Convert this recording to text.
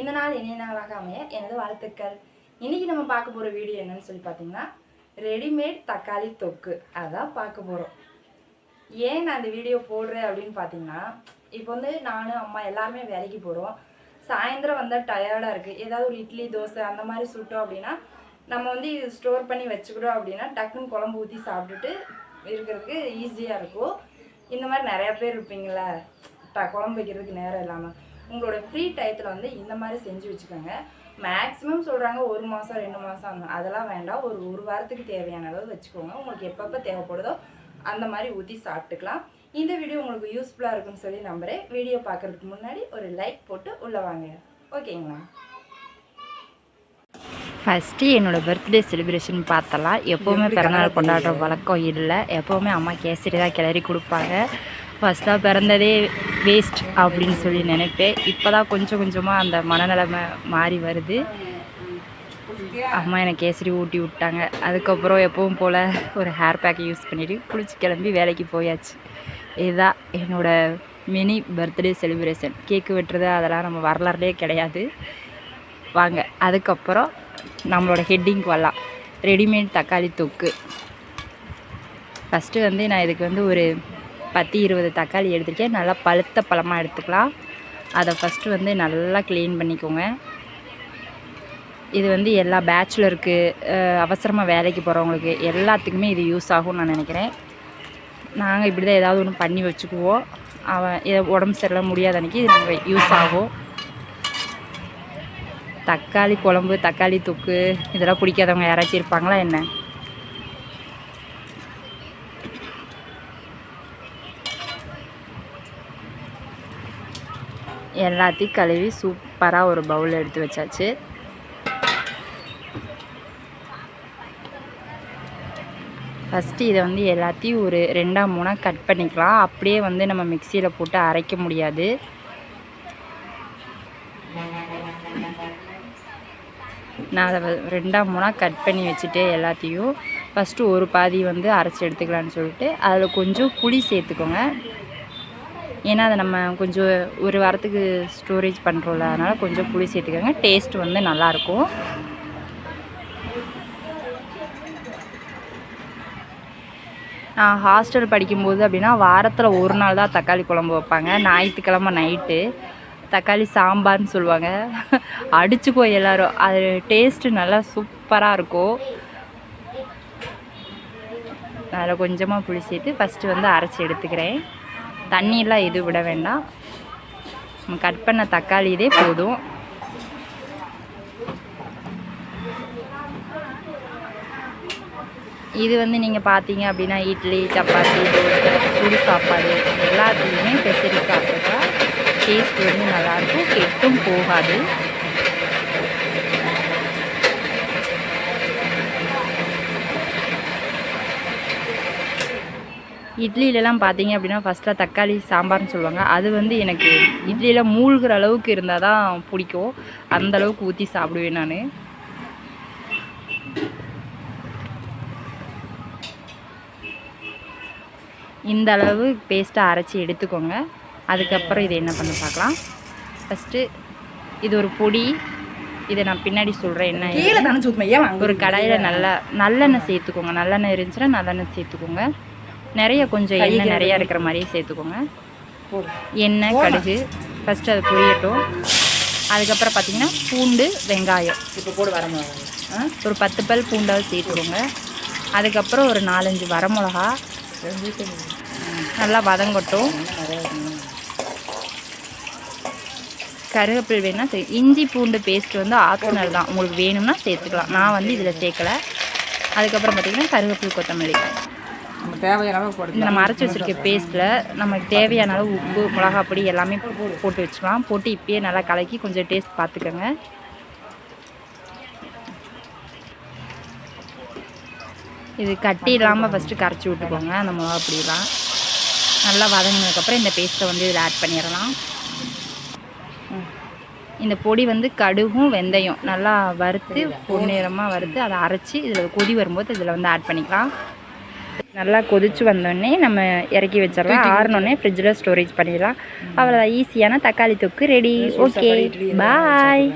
இந்த நாள் இனிய நாளாக அமைய எனது வாழ்த்துக்கள். இன்னைக்கு நம்ம பார்க்க போகிற வீடியோ என்னன்னு சொல்லி பார்த்தீங்கன்னா ரெடிமேட் தக்காளி தொக்கு. அதான் பார்க்க போகிறோம் ஏன் நான் இந்த வீடியோ போடுறேன் அப்படின்னு பார்த்தீங்கன்னா இப்போ வந்து நானும் அம்மா எல்லாருமே வேலைக்கு போகிறோம் சாயந்தரம் வந்தால் டயர்டாக இருக்குது ஏதாவது ஒரு இட்லி தோசை அந்த மாதிரி சுட்டோம் அப்படின்னா நம்ம வந்து இது ஸ்டோர் பண்ணி வச்சுக்கிட்டோம் அப்படின்னா டக்குன்னு குழம்பு ஊற்றி சாப்பிட்டுட்டு இருக்கிறதுக்கு ஈஸியாக இருக்கும். இந்த மாதிரி நிறையா பேர் இருப்பீங்களா ட குழம்பு வைக்கிறதுக்கு நேரம் இல்லாமல் உங்களோட ஃப்ரீ டயத்தில் வந்து இந்த மாதிரி செஞ்சு வச்சுக்கோங்க. மேக்ஸிமம் சொல்கிறாங்க ஒரு மாதம் ரெண்டு மாதம் அதெல்லாம் வேண்டாம். ஒரு ஒரு வாரத்துக்கு தேவையான அளவு வச்சுக்கோங்க. உங்களுக்கு எப்பப்போ தேவைப்படுதோ அந்த மாதிரி ஊற்றி சாப்பிட்டுக்கலாம். இந்த வீடியோ உங்களுக்கு யூஸ்ஃபுல்லாக இருக்கும்னு சொல்லி நம்புகிறேன் வீடியோ பார்க்குறதுக்கு முன்னாடி ஒரு லைக் போட்டு உள்ளே வாங்க. ஓகேங்களா ஃபஸ்ட்டு என்னோடய பர்த்டே செலிப்ரேஷன் பார்த்தலாம். எப்போவுமே பிறந்தநாள் கொண்டாடுற வழக்கம் இல்லை. எப்போவுமே அம்மா கேசரி தான் கிளறி கொடுப்பாங்க. ஃபஸ்ட்டாக பிறந்ததே வேஸ்ட் அப்படின்னு சொல்லி நினைப்பேன். இப்போ தான் கொஞ்சம் கொஞ்சமாக அந்த மனநிலைமை மாறி வருது. அம்மா எனக்கு கேசரி ஊட்டி விட்டாங்க. அதுக்கப்புறம் எப்பவும் போல் ஒரு ஹேர் பேக்கை யூஸ் பண்ணிவிட்டு குளிச்சு கிளம்பி வேலைக்கு போயாச்சு. இதுதான் என்னோடய மினி பர்த்டே செலிப்ரேஷன் கேக்கு வெட்டுறது அதெல்லாம் நம்ம வரலாறுலேயே கிடையாது. வாங்க அதுக்கப்புறம் நம்மளோட ஹெட்டிங்க்கு வரலாம். ரெடிமேட் தக்காளி தொக்கு. ஃபஸ்ட்டு வந்து நான் இதுக்கு வந்து ஒரு பத்து இருபது தக்காளி எடுத்துருக்கேன். நல்லா பழுத்த பழமாக எடுத்துக்கலாம். அதை ஃபஸ்ட்டு வந்து நல்லா க்ளீன் பண்ணிக்கோங்க. இது வந்து எல்லா பேச்சுலருக்கு அவசரமாக வேலைக்கு போகிறவங்களுக்கு எல்லாத்துக்குமே இது யூஸ் ஆகும்னு நான் நினைக்கிறேன். நாங்கள் இப்படி தான் ஏதாவது ஒன்று பண்ணி வச்சுக்குவோம். அவன் இதை உடம்பு சரியில்லை முடியாத அன்றைக்கி இது நாங்கள் யூஸ் ஆகும். தக்காளி குழம்பு தக்காளி தொக்கு இதெல்லாம் பிடிக்காதவங்க யாராச்சும் இருப்பாங்களா என்ன? எல்லாத்தையும் கழுவி சூப்பராக ஒரு பவுல் எடுத்து வச்சாச்சு. ஃபஸ்ட்டு இதை வந்து எல்லாத்தையும் ஒரு ரெண்டாக மூணாக கட் பண்ணிக்கலாம். அப்படியே வந்து நம்ம மிக்சியில் போட்டு அரைக்க முடியாது. நான் அதை ரெண்டாம் ரெண்டாக மூணாக கட் பண்ணி வச்சுட்டு எல்லாத்தையும். ஃபஸ்ட்டு ஒரு பாதி வந்து அரைச்சி எடுத்துக்கலான்னு சொல்லிட்டு அதில் கொஞ்சம் புளி சேர்த்துக்கோங்க. ஏன்னா அதை நம்ம கொஞ்சம் ஒரு வாரத்துக்கு ஸ்டோரேஜ் பண்ணுறோம்ல அதனால் கொஞ்சம் புளி சேர்த்துக்கோங்க. டேஸ்ட் வந்து நல்லாயிருக்கும். நான் ஹாஸ்டல் படிக்கும்போது அப்படின்னா வாரத்தில் ஒரு நாள் தான் தக்காளி குழம்பு வைப்பாங்க. ஞாயிற்றுக்கிழமை நைட்டு தக்காளி சாம்பார்னு சொல்லுவாங்க. அடிச்சுக்கோ எல்லோரும். அது டேஸ்ட்டு நல்லா சூப்பராக இருக்கும். அதில் கொஞ்சமாக புளி சேர்த்து ஃபஸ்ட்டு வந்து அரைச்சி எடுத்துக்கிறேன். தண்ணியெலாம் எதுவும் விட வேண்டாம். நம்ம கட் பண்ண தக்காளி இதே போதும். இது வந்து நீங்கள் பார்த்தீங்க அப்படின்னா இட்லி சப்பாத்தி தோசை சுடு சாப்பாடு எல்லாத்துலேயுமே பெசரி சாப்பிட்டா டேஸ்ட் வந்து நல்லாயிருக்கும் கெட்டும் போகாது. இட்லிலலாம் பார்த்தீங்க அப்படின்னா ஃபஸ்ட்டாக தக்காளி சாம்பார்னு சொல்லுவாங்க. அது வந்து எனக்கு இட்லியில் மூழ்கிற அளவுக்கு இருந்தால் தான் பிடிக்கும். அந்த அளவுக்கு ஊற்றி சாப்பிடுவேன் நான். இந்த அளவு பேஸ்ட்டாக அரைச்சி எடுத்துக்கோங்க. அதுக்கப்புறம் இது என்ன பண்ண பார்க்கலாம். ஃபஸ்ட்டு இது ஒரு பொடி. இதை நான் பின்னாடி சொல்கிறேன் என்ன ஒரு கடாயில் நல்லா நல்லெண்ணெய் சேர்த்துக்கோங்க. நல்லெண்ணெய் இருந்துச்சுன்னா நல்லெண்ணெய் சேர்த்துக்கோங்க. நிறைய கொஞ்சம் எண்ணெய் நிறையா இருக்கிற மாதிரியே சேர்த்துக்கோங்க. எண்ணெய் கடுகு. ஃபஸ்ட்டு அது பொரியட்டும். அதுக்கப்புறம் பார்த்தீங்கன்னா பூண்டு வெங்காயம். இப்போ போடு வர ஆ ஒரு பத்து பல் பூண்டாவது சேர்த்துக்கோங்க. அதுக்கப்புறம் ஒரு நாலஞ்சு வரமிளகா நல்லா வதங்கட்டும். கருவேப்பில் வேணால் சரி. இஞ்சி பூண்டு பேஸ்ட் வந்து ஆப்ஷனல் தான். உங்களுக்கு வேணும்னா சேர்த்துக்கலாம். நான் வந்து இதில் சேர்க்கல. அதுக்கப்புறம் பார்த்தீங்கன்னா கருவேப்பில் கொத்தமல்லி. நம்ம தேவையான அளவு போட்டு இந்த நம்ம அரைச்சி வச்சுருக்க பேஸ்ட்டில் நமக்கு தேவையான அளவு உப்பு மிளகா பொடி எல்லாமே போட்டு வச்சுக்கலாம். போட்டு இப்பயே நல்லா கலக்கி கொஞ்சம் டேஸ்ட் பார்த்துக்கோங்க. இது கட்டி இல்லாமல் ஃபஸ்ட்டு கரைச்சி விட்டுக்கோங்க. அந்த மிளகா பொடியெல்லாம் நல்லா வதங்கினதுக்கப்புறம் இந்த பேஸ்ட்டை வந்து இதில் ஆட் பண்ணிடலாம். இந்த பொடி வந்து கடுகும் வெந்தயம் நல்லா வறுத்து பொன்னிறமாக வறுத்து அதை அரைச்சி இதில் கொதி வரும்போது இதில் வந்து ஆட் பண்ணிக்கலாம். நல்லா கொதிச்சு வந்தோடனே நம்ம இறக்கி வச்சிடலாம். ஆறினோடனே ஃப்ரிட்ஜில் ஸ்டோரேஜ் பண்ணிடலாம். அவ்வளோதான் ஈஸியான தக்காளி தொக்கு ரெடி ஓகே பாய்.